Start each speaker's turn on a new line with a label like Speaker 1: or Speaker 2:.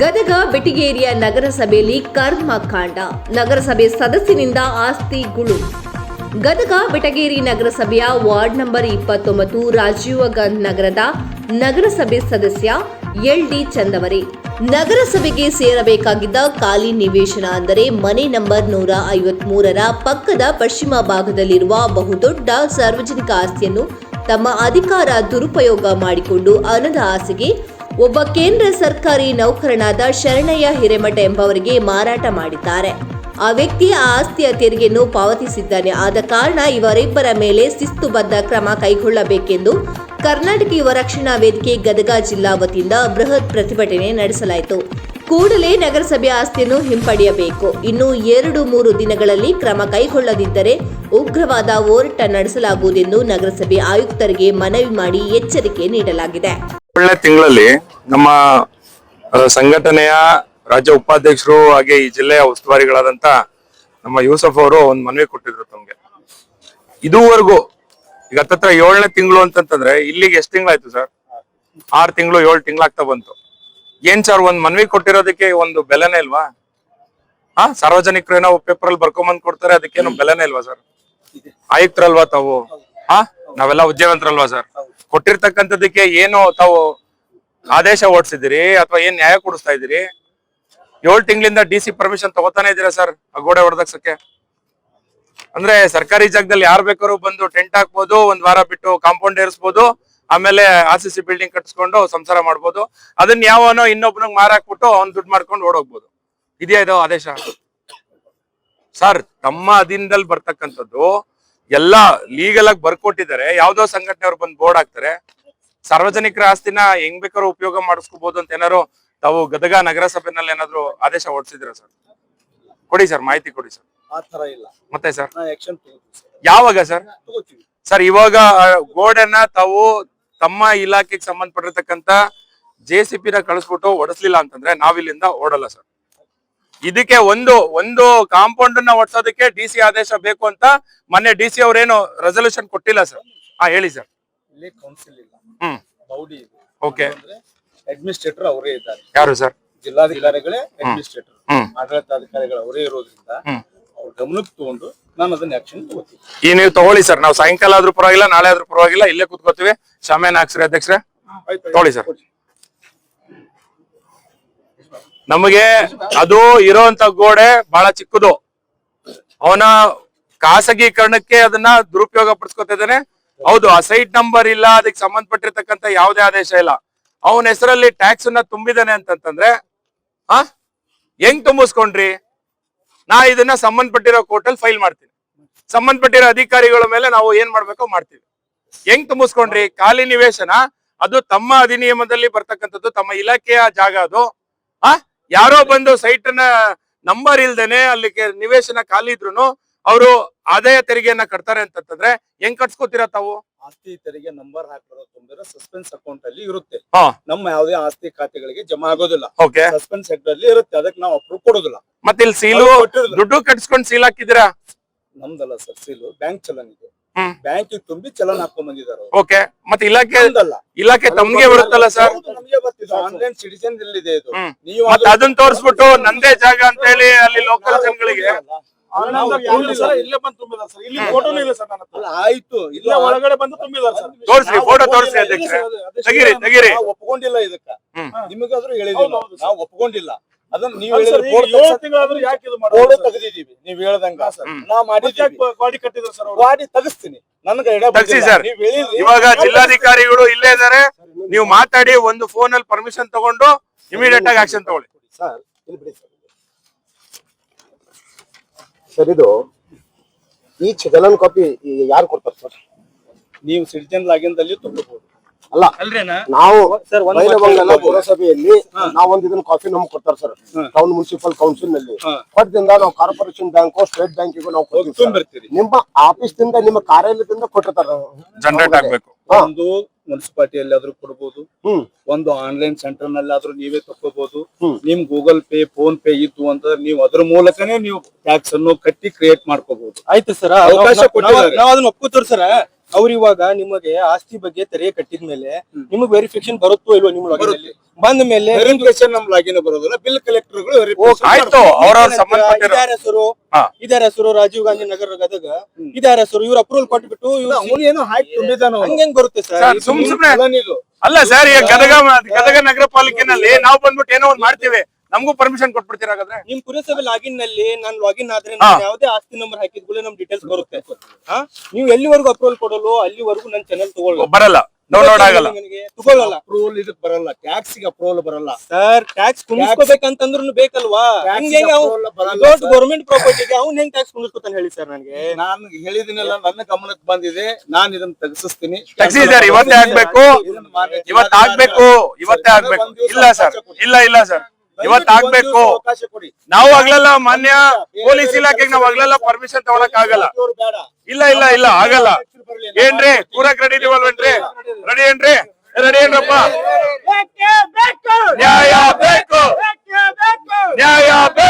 Speaker 1: ಗದಗ ಬೆಟಿಗೇರಿಯ ನಗರಸಭೆಯಲ್ಲಿ ಕರ್ಮಕಾಂಡ ನಗರಸಭೆ ಸದಸ್ಯನಿಂದ ಆಸ್ತಿ ಗುಳು. ಗದಗ ಬೆಟಗೇರಿ ನಗರಸಭೆಯ ವಾರ್ಡ್ ನಂಬರ್ ಇಪ್ಪತ್ತೊಂಬತ್ತು ರಾಜೀವ ಗಾಂಧಿ ನಗರದ ನಗರಸಭೆ ಸದಸ್ಯ ಎಲ್ ಡಿ ಚಂದವರೆ. ನಗರಸಭೆಗೆ ಸೇರಬೇಕಾಗಿದ್ದ ಖಾಲಿ ನಿವೇಶನ ಅಂದರೆ ಮನೆ ನಂಬರ್ ನೂರ ಐವತ್ಮೂರರ ಪಕ್ಕದ ಪಶ್ಚಿಮ ಭಾಗದಲ್ಲಿರುವ ಬಹುದೊಡ್ಡ ಸಾರ್ವಜನಿಕ ಆಸ್ತಿಯನ್ನು ತಮ್ಮ ಅಧಿಕಾರ ದುರುಪಯೋಗ ಮಾಡಿಕೊಂಡು ಹಣದ ಆಸೆಗೆ ಒಬ್ಬ ಕೇಂದ್ರ ಸರ್ಕಾರಿ ನೌಕರನಾದ ಶರಣಯ್ಯ ಹಿರೇಮಠ ಎಂಬವರಿಗೆ ಮಾರಾಟ ಮಾಡಿದ್ದಾರೆ. ಆ ವ್ಯಕ್ತಿ ಆ ಆಸ್ತಿಯ ತೆರಿಗೆಯನ್ನು ಪಾವತಿಸಿದ್ದಾನೆ. ಆದ ಕಾರಣ ಇವರಿಬ್ಬರ ಮೇಲೆ ಶಿಸ್ತುಬದ್ಧ ಕ್ರಮ ಕೈಗೊಳ್ಳಬೇಕೆಂದು ಕರ್ನಾಟಕ ಯುವ ರಕ್ಷಣಾ ವೇದಿಕೆ ಗದಗ ಜಿಲ್ಲಾ ವತಿಯಿಂದ ಬೃಹತ್ ಪ್ರತಿಭಟನೆ ನಡೆಸಲಾಯಿತು. ಕೂಡಲೇ ನಗರಸಭೆ ಆಸ್ತಿಯನ್ನು ಹಿಂಪಡೆಯಬೇಕು. ಇನ್ನು ಎರಡು ಮೂರು ದಿನಗಳಲ್ಲಿ ಕ್ರಮ ಕೈಗೊಳ್ಳದಿದ್ದರೆ ಉಗ್ರವಾದ ಹೋರಾಟ ನಡೆಸಲಾಗುವುದೆಂದು ನಗರಸಭೆ ಆಯುಕ್ತರಿಗೆ ಮನವಿ ಮಾಡಿ ಎಚ್ಚರಿಕೆ ನೀಡಲಾಗಿದೆ.
Speaker 2: ತಿಂಗಳಲ್ಲಿ ನಮ್ಮ ಸಂಘಟನೆಯ ರಾಜ್ಯ ಉಪಾಧ್ಯಕ್ಷರು ಹಾಗೆ ಈ ಜಿಲ್ಲೆಯ ಉಸ್ತುವಾರಿಗಳಾದಂತ ನಮ್ಮ ಯೂಸಫ್ ಅವರು ಒಂದ್ ಮನವಿ ಕೊಟ್ಟಿದ್ರು ತಮ್ಗೆ. ಇದುವರೆಗೂ, ಈಗ ಹತ್ತತ್ರ ಏಳನೇ ತಿಂಗಳು ಅಂತಂತಂದ್ರೆ, ಇಲ್ಲಿಗೆ ಎಷ್ಟು ತಿಂಗಳಾಯ್ತು ಸರ್? ಆರ್ ತಿಂಗಳು, ಏಳು ತಿಂಗಳಾಗ್ತಾ ಬಂತು. ಏನ್ ಸರ್ ಒಂದ್ ಮನವಿ ಕೊಟ್ಟಿರೋದಕ್ಕೆ ಒಂದು ಬೆಲೆನೇ ಇಲ್ವಾ? ಹಾ ಸಾರ್ವಜನಿಕರು ಏನೋ ಪೇಪರ್ ಅಲ್ಲಿ ಬರ್ಕೊಂಬಂದ್ ಕೊಡ್ತಾರೆ, ಅದಕ್ಕೇನು ಬೆಲೆನೇ ಇಲ್ವಾ ಸರ್? ಆಯುಕ್ತರಲ್ವಾ ತಾವು? ಹಾ ನಾವೆಲ್ಲ ಉದ್ಯೋಗಂತರಲ್ವಾ ಸರ್? ಕೊಟ್ಟಿರ್ತಕ್ಕಂಥದಕ್ಕೆ ಏನು ತಾವು ಆದೇಶ ಓಡಿಸಿದಿರಿ ಅಥವಾ ಏನ್ ನ್ಯಾಯ ಕೊಡಿಸ್ತಾ ಇದ್ದೀರಿ? ಏಳು ತಿಂಗಳಿಂದ ಡಿ ಸಿ ಪರ್ಮಿಷನ್ ತಗೋತಾನೆ ಇದ್ದೀರಾ ಸರ್, ಆ ಗೋಡೆ ಹೊಡೆದಕ್ಸಕ್ಕೆ ಅಂದ್ರೆ ಸರ್ಕಾರಿ ಜಾಗದಲ್ಲಿ ಯಾರು ಬೇಕಾದ್ರೂ ಬಂದು ಟೆಂಟ್ ಹಾಕ್ಬೋದು, ಒಂದ್ ವಾರ ಬಿಟ್ಟು ಕಾಂಪೌಂಡ್ ಏರಿಸ್ಬೋದು, ಆಮೇಲೆ ಆರ್ ಸಿ ಸಿ ಬಿಲ್ಡಿಂಗ್ ಕಟ್ಸ್ಕೊಂಡು ಸಂಸಾರ ಮಾಡ್ಬೋದು ಅದನ್ನ ಯಾವನೋ ಇನ್ನೊಬ್ನಿಗೆ ಮಾರಾಕ್ಬಿಟ್ಟು ಅವ್ನ್ ದುಡ್ಡು ಮಾಡ್ಕೊಂಡು ಓಡೋಗ್ಬೋದು. ಇದೆಯಾ ಇದು ಆದೇಶ? ಸರ್, ತಮ್ಮ ಅಧೀನದಲ್ಲಿ ಬರ್ತಕ್ಕಂಥದ್ದು, ಎಲ್ಲಾ ಲೀಗಲ್ ಆಗಿ ಬರ್ಕೊಟ್ಟಿದ್ದಾರೆ, ಯಾವ್ದೋ ಸಂಘಟನೆಯವ್ರು ಬಂದು ಬೋರ್ಡ್ ಹಾಕ್ತಾರೆ ಸಾರ್ವಜನಿಕರ ಆಸ್ತಿನ ಹೆಂಗ್ ಬೇಕಾದ್ರೂ ಉಪಯೋಗ ಮಾಡಿಸ್ಕೋಬಹುದು ಅಂತ ಏನಾದ್ರು ತಾವು ಗದಗ ನಗರಸಭೆನಲ್ಲಿ ಏನಾದ್ರು ಆದೇಶ ಹೊರಡಿಸಿದ್ರ ಸರ್? ಕೊಡಿ ಸರ್ ಮಾಹಿತಿ ಕೊಡಿ ಸರ್.
Speaker 3: ಆ ತರ ಇಲ್ಲ.
Speaker 2: ಮತ್ತೆ ಸರ್? ಯಾವಾಗ ಸರ್? ಸರ್ ಇವಾಗ ಗೋಡೆನ ತಾವು ತಮ್ಮ ಇಲಾಖೆಗೆ ಸಂಬಂಧಪಟ್ಟಿರ್ತಕ್ಕಂತ ಜೆ ಸಿ ಪಿನ ಕಳಿಸ್ಬಿಟ್ಟು ಓಡಿಸ್ಲಿಲ್ಲ ಅಂತಂದ್ರೆ ನಾವಿಲ್ಲಿಂದ ಓಡಲ್ಲ ಸರ್. ಇದಕ್ಕೆ ಒಂದು ಒಂದು ಕಾಂಪೌಂಡ್ ಅನ್ನ ಒಡ್ಸೋದಕ್ಕೆ ಡಿ ಸಿ ಆದೇಶ ಬೇಕು ಅಂತ ಮೊನ್ನೆ ಡಿ ಸಿ ಅವ್ರೇನು ರೆಸಲ್ಯೂಷನ್ ಕೊಟ್ಟಿಲ್ಲ ಸರ್. ಹಾ ಹೇಳಿ ಸರ್.
Speaker 3: ಇಲ್ಲಿ ಕೌನ್ಸಿಲ್ ಇಲ್ಲ.
Speaker 2: ಹ್ಮ್.
Speaker 3: ಬೌಡಿ ಇದೆ.
Speaker 2: ಓಕೆ
Speaker 3: ಅಂದ್ರೆ ಅಡ್ಮಿನಿಸ್ಟ್ರೇಟರ್ ಅವರೇ ಇದ್ದಾರೆ.
Speaker 2: ಯಾರು ಸರ್
Speaker 3: ಜಿಲ್ಲಾಧಿಕಾರಿಗಳೇ ಅಡ್ಮಿನಿಸ್ಟ್ರೇಟರ್
Speaker 2: ಹ್ಮ್.
Speaker 3: ಆಡಳಿತಾಧಿಕಾರಿಗಳು ಅವರೇ ಇರೋದ್ರಿಂದ
Speaker 2: ಹ್ಮ್.
Speaker 3: ಅವ್ರ ಗಮನಕ್ಕೆ ತಗೊಂಡು ನಾನು ಅದನ್ನ ಆಕ್ಷನ್ ತಗೋತೀನಿ.
Speaker 2: ಈ ನೀವು ತಗೊಳ್ಳಿ ಸರ್ ನಾವು ಸಾಯಂಕಾಲ ಆದ್ರೂ ಪರವಾಗಿಲ್ಲ ನಾಳೆ ಆದ್ರೂ ಪರವಾಗಿಲ್ಲ ಇಲ್ಲೇ ಕೂತ್ಕೋತೀವಿ ಶಾಮ್ಯಾನ ಹಾಕ್ಸ್ರಿ ಅಧ್ಯಕ್ಷರೇ. ತಗೊಳ್ಳಿ ಸರ್ ನಮಗೆ ಅದು ಇರೋಂತ ಗೋಡೆ ಬಹಳ ಚಿಕ್ಕದು. ಅವನ ಖಾಸಗೀಕರಣಕ್ಕೆ ಅದನ್ನ ದುರುಪಯೋಗ ಪಡಿಸ್ಕೊತಾ ಇದ್ದಾನೆ. ಹೌದು, ಆ ಸೈಟ್ ನಂಬರ್ ಇಲ್ಲ, ಅದಕ್ಕೆ ಸಂಬಂಧಪಟ್ಟಿರ್ತಕ್ಕಂಥ ಯಾವುದೇ ಆದೇಶ ಇಲ್ಲ. ಅವನ ಹೆಸರಲ್ಲಿ ಟ್ಯಾಕ್ಸ್ ಅನ್ನ ತುಂಬಿದಾನೆ ಅಂತಂತಂದ್ರೆ ಹಾ ಹೆಂಗ್ ತುಂಬಿಸ್ಕೊಂಡ್ರಿ? ನಾ ಇದನ್ನ ಸಂಬಂಧಪಟ್ಟಿರೋ ಕೋರ್ಟಲ್ಲಿ ಫೈಲ್ ಮಾಡ್ತೀನಿ. ಸಂಬಂಧಪಟ್ಟಿರೋ ಅಧಿಕಾರಿಗಳ ಮೇಲೆ ನಾವು ಏನ್ ಮಾಡ್ಬೇಕೋ ಮಾಡ್ತೀವಿ. ಹೆಂಗ್ ತುಂಬಿಸ್ಕೊಂಡ್ರಿ? ಖಾಲಿ ನಿವೇಶನ? ಅದು ತಮ್ಮ ಅಧಿನಿಯಮದಲ್ಲಿ ಬರ್ತಕ್ಕಂಥದ್ದು, ತಮ್ಮ ಇಲಾಖೆಯ ಜಾಗ ಅದು. ಆ? ಯಾರೋ ಬಂದು ಸೈಟ್ ನಂಬರ್ ಇಲ್ದೇನೆ ಅಲ್ಲಿಗೆ ನಿವೇಶನ ಖಾಲಿ ಇದ್ರು ಅವರು ಆದಾಯ ತೆರಿಗೆಯನ್ನ ಕಟ್ತಾರೆ ಅಂತಂತಂದ್ರೆ ಹೆಂಗ್ ಕಟ್ಸ್ಕೊತೀರಾ ತಾವು?
Speaker 3: ಆಸ್ತಿ ತೆರಿಗೆ ನಂಬರ್ ಹಾಕಿರೋ ತುಂಬಿದ್ರೆ ಸಸ್ಪೆನ್ಸ್ ಅಕೌಂಟ್ ಅಲ್ಲಿ ಇರುತ್ತೆ.
Speaker 2: ಹಾ.
Speaker 3: ನಮ್ಮ ಯಾವುದೇ ಆಸ್ತಿ ಖಾತೆಗಳಿಗೆ ಜಮಾ ಆಗೋದಿಲ್ಲ.
Speaker 2: ಓಕೆ.
Speaker 3: ಸಸ್ಪೆನ್ಸ್ ಸೆಕ್ಟರ್ ಅಲ್ಲಿ ಇರುತ್ತೆ. ಅದಕ್ಕೆ ನಾವು ಅಪ್ರೂವ್ ಕೊಡೋದಿಲ್ಲ.
Speaker 2: ಮತ್ತೆ ಇಲ್ಲಿ ಸೀಲು ದುಡ್ಡು ಕಟ್ಸ್ಕೊಂಡು ಸೀಲ್ ಹಾಕಿದಿರಾ
Speaker 3: ನಮ್ದಲ್ಲ ಸರ್ ಸೀಲು ಬ್ಯಾಂಕ್ ಚಲನ್ ಇದೆ. ಬ್ಯಾಂಕ್ ತುಂಬಿ ಚಲನ್ ಹಾಕೊಂಡ್ ಬಂದಿದ್ದಾರೆ
Speaker 2: ಓಕೆ. ಮತ್ತೆ ಇಲಾಖೆ ಇಲಾಖೆ ತಮ್ಗೆ ಬರುತ್ತಲ್ಲ ಸರ್
Speaker 3: ನಮ್ಗೆ ಬರ್ತಿದೆ. ಆನ್ಲೈನ್ ಸಿಟಿಜನ್ ಇದೆ. ಇದು ನೀವು
Speaker 2: ಮತ್ತೆ ಅದನ್ನ ತೋರಿಸ್ಬಿಟ್ಟು ನಂದೇ ಜಾಗ ಅಂತ ಹೇಳಿ ಅಲ್ಲಿ ಲೋಕಲ್ ಜನಗಳಿಗೆ
Speaker 4: ಇಲ್ಲ ಇಲ್ಲೇ ಬಂದು ತುಂಬಿದಾರೆ ಸರ್. ಇಲ್ಲಿ ಫೋಟೋನು ಇಲ್ಲ ಸರ್ ನನ್ನ ಹತ್ರ.
Speaker 3: ಆಯ್ತು. ಇಲ್ಲ.
Speaker 4: ಒಳಗಡೆ ಬಂದು ತುಂಬಿದಾರೆ ಸರ್.
Speaker 2: ತೋರಿಸ್ರಿ ಫೋಟೋ ತೋರಿಸಿ ಅಧ್ಯಕ್ಷರೇ. ತೆಗಿರಿ ತೆಗಿರಿ.
Speaker 3: ಒಪ್ಕೊಂಡಿಲ್ಲ ಇದಕ್ಕ. ನಿಮಗಾದ್ರೂ ಹೇಳಿದೀವಿ
Speaker 4: ಹೌದು,
Speaker 3: ನಾವು. ಒಪ್ಕೊಂಡಿಲ್ಲ. ಅದನ್ನ ನೀವು ಬೋರ್ಡ್
Speaker 4: ಏಳು ತಿಂಗಳಾದ್ರೂ ಯಾಕೆ ಇದು
Speaker 3: ಬೋರ್ಡ್
Speaker 4: ಮಾಡೋದು
Speaker 3: ತೆಗೆದಿದ್ದೀವಿ ನೀವ್ ಹೇಳ್ದಂಗ. ನಾ ಮಾಡಿದ್ದೀವಿ.
Speaker 4: ಗಾಡಿ ಕಟ್ಟಿದ್ರು ಸರ್
Speaker 3: ಗಾಡಿ ತೆಗಿಸ್ತೀನಿ. ನನ್ಗೆ ಎಡ
Speaker 2: ಸರ್.
Speaker 3: ನೀವ್ ಹೇಳಿದ್ರಿ.
Speaker 2: ಇವಾಗ ಜಿಲ್ಲಾಧಿಕಾರಿಗಳು ಇಲ್ಲೇ ಇದಾರೆ. ನೀವು ಮಾತಾಡಿ ಒಂದು ಫೋನ್ ಅಲ್ಲಿ ಪರ್ಮಿಷನ್ ತಗೊಂಡು ಇಮಿಡಿಯೇಟ್ ಆಗಿ ಆಕ್ಷನ್ ತಗೊಳ್ಳಿ.
Speaker 5: ಸರ್ ಇಲ್ಲಿ ಬಿಡಿ ಸರ್. ಸರ್ ಇದು ಈ ಚಲನ್ ಕಾಪಿ ಯಾರು ಕೊಡ್ತಾರೆ ಸರ್?
Speaker 3: ನೀವು ಸಿಟಿಜನ್ ಲಾಗಿನ್ದಲ್ಲಿ ತುಂಬಬಹುದು
Speaker 5: ಅಲ್ಲ ನಾವು ಪುರಸಭೆಯಲ್ಲಿ ನಾವೊಂದ್ ಇದನ್ನ ಕಾಫಿ ನಮ್ಗೆ ಕೊಡ್ತಾರೆ ಸರ್ ಟೌನ್ ಮುನ್ಸಿಪಲ್
Speaker 3: ಕೌನ್ಸಿಲ್ನಲ್ಲಿ.
Speaker 5: ಕೊಟ್ಟದಿಂದ ನಾವು ಕಾರ್ಪೊರೇಷನ್ ಬ್ಯಾಂಕ್ ಸ್ಟೇಟ್ ಬ್ಯಾಂಕಿಗೂ ನಾವು ಕೊಡ್ತೀವಿ ನಿಮ್ಮ ಆಫೀಸ್ ದಿಂದ ನಿಮ್ಮ ಕಾರ್ಯಾಲಯದಿಂದ ಕೊಟ್ಟಿರ್ತಾರೆ.
Speaker 2: ಜನರೇಟ್ ಆಗ್ಬೇಕು.
Speaker 3: ಒಂದು ಮುನ್ಸಿಪಾಲಿಟಿಯಲ್ಲಿ ಆದ್ರೂ ಕೊಡ್ಬೋದು ಒಂದು ಆನ್ಲೈನ್ ಸೆಂಟರ್ ನಲ್ಲಾದ್ರೂ ನೀವೇ ತಕ್ಕೋಬಹುದು. ನಿಮ್ ಗೂಗಲ್ ಪೇ ಫೋನ್ ಪೇ ಇತ್ತು ಅಂತಂದ್ರೆ ನೀವು ಅದ್ರ ಮೂಲಕನೇ ನೀವು ಟ್ಯಾಕ್ಸ್ ಅನ್ನು ಕಟ್ಟಿ ಕ್ರಿಯೇಟ್ ಮಾಡ್ಕೋಬಹುದು
Speaker 4: ಆಯ್ತು ಸರ್.
Speaker 3: ಅವಕಾಶ ಕೊಟ್ಟಿದ್ದಾರೆ.
Speaker 4: ನಾವು ಅದನ್ನ ಒಪ್ಕೋತೀವಿ ಸರ್.
Speaker 6: ಅವ್ರು ಇವಾಗ ನಿಮಗೆ ಆಸ್ತಿ ಬಗ್ಗೆ ತೆರಿಗೆ ಕಟ್ಟಿದ್ಮೇಲೆ ನಿಮಗೆ ವೆರಿಫಿಕೇಶನ್ ಬರುತ್ತೋ ಇಲ್ವೋ ನಿಮ್ಮ? ಬಂದ ಮೇಲೆ
Speaker 3: ವೆರಿಫಿಕೇಶನ್ ನಮ್ ಲಾಗಿನ್ ಬರೋದಿಲ್ಲ. ಬಿಲ್
Speaker 6: ಕಲೆಕ್ಟರ್ ಹೆಸರು. ಇದಾರ ಹೆಸರು ರಾಜೀವ್ ಗಾಂಧಿ ನಗರ ಗದಗ. ಇದಾರ ಹೆಸರು. ಇವ್ರ ಅಪ್ರೂವಲ್ ಕೊಟ್ಬಿಟ್ಟು
Speaker 3: ಏನೋ ಹಾಕಿ ತುಂಬಿದಾನ
Speaker 6: ಹಂಗ್ ಬರುತ್ತೆ
Speaker 2: ಸರ್, ಸುಮ್ ಸುಮ್ನೆ ಅಲ್ಲ ಸರ್ ಗದಗ ಗದಗ ನಗರ ಪಾಲಿಕೆನಲ್ಲಿ ನಾವು ಬಂದ್ಬಿಟ್ಟು ಏನೋ ಒಂದ್ ಮಾಡ್ತೀವಿ. ನಮಗೂ ಪರ್ಮಿಷನ್ ಕೊಟ್ಬಿಡ್ತೀರ ಹಾಗಾದ್ರೆ?
Speaker 6: ನಿಮ್ ಪುರಸಭೆ ಲಾಗಿನ್ನಲ್ಲಿ ನಾನು ಲಾಗಿನ್ ಆದ್ರೆ ನಾನು ಯಾವುದೇ ಆಸ್ತಿ ನಂಬರ್ ಹಾಕಿದ್ಮೇಲೆ ನಮ್ ಡೀಟೇಲ್ಸ್ ಬರುತ್ತೆ. ಹಾ? ನೀವು ಎಲ್ಲಿವರೆಗೂ ಅಪ್ರೂವಲ್ ಕೊಡಲು ಅಲ್ಲಿವರೆಗೂ ನನ್ ಚಾನಲ್ ತಗೊಳ್ಳೋ
Speaker 2: ಬರಲ್ಲ. ಡೌನ್ಲೋಡ್ ಆಗಲ್ಲ.
Speaker 6: ತಗೊಳ್ಳಲ್ಲ.
Speaker 3: ಅಪ್ರೂವಲ್ ಇದಕ್ ಬರಲ್ಲ. ಟ್ಯಾಕ್ಸ್ಗೆ ಅಪ್ರೂವಲ್ ಬರಲ್ಲ.
Speaker 6: ಸರ್ ಟ್ಯಾಕ್ಸ್ ಕುಣಿಸ್ಕೋಬೇಕಂತಂದ್ರು ಬೇಕಲ್ವಾ? ಹಂಗೆ. ಗೌರ್ಮೆಂಟ್ ಪ್ರಾಪರ್ಟಿಗೆ ಅವ್ನ್ ಹೆಂಗ್ ಟ್ಯಾಕ್ಸ್ ಕುಣಿಸ್ಕೊತಾನೆ ಹೇಳಿ ಸರ್ ನನಗೆ?
Speaker 3: ನಾನು ಹೇಳಿದಿನೆಲ್ಲ ನನ್ನ ಗಮನಕ್ಕೆ ಬಂದಿದೆ. ನಾನು ಇದನ್ನ ತೆಗೆಸಿಸ್ತೀನಿ.
Speaker 2: ತೆಗ್ಸಿ ಸರ್ ಇವತ್ತೇ ಆಗ್ಬೇಕು.
Speaker 3: ಮಾನ್ಯ
Speaker 2: ಆಗ್ಬೇಕು. ಇವತ್ತೇ ಆಗ್ಬೇಕು. ಇಲ್ಲ ಸರ್ ಇಲ್ಲ ಇಲ್ಲ ಸರ್ ಇವತ್ ಆಗ್ಬೇಕು.
Speaker 3: ಅವಕಾಶ ಕೊಡಿ.
Speaker 2: ನಾವು ಆಗ್ಲಲ್ಲ ಮಾನ್ಯ ಪೊಲೀಸ್ ಇಲಾಖೆಗೆ ನಾವು ಆಗ್ಲಲ್ಲ ಪರ್ಮಿಷನ್ ತಗೊಳಕ್ ಆಗಲ್ಲ. ಇಲ್ಲ ಇಲ್ಲ ಇಲ್ಲ ಆಗಲ್ಲ. ಏನ್ರಿ? ಕೂರಕ್ ರೆಡಿ ಇದೀವಲ್ವೇನ್ರಿ ರೆಡಿ ಏನ್ರಿ? ರೆಡಿ ಏನ್ರಪ್ಪ? ನ್ಯಾಯ ಬೇಕು. ನ್ಯಾಯ ಬೇಕು.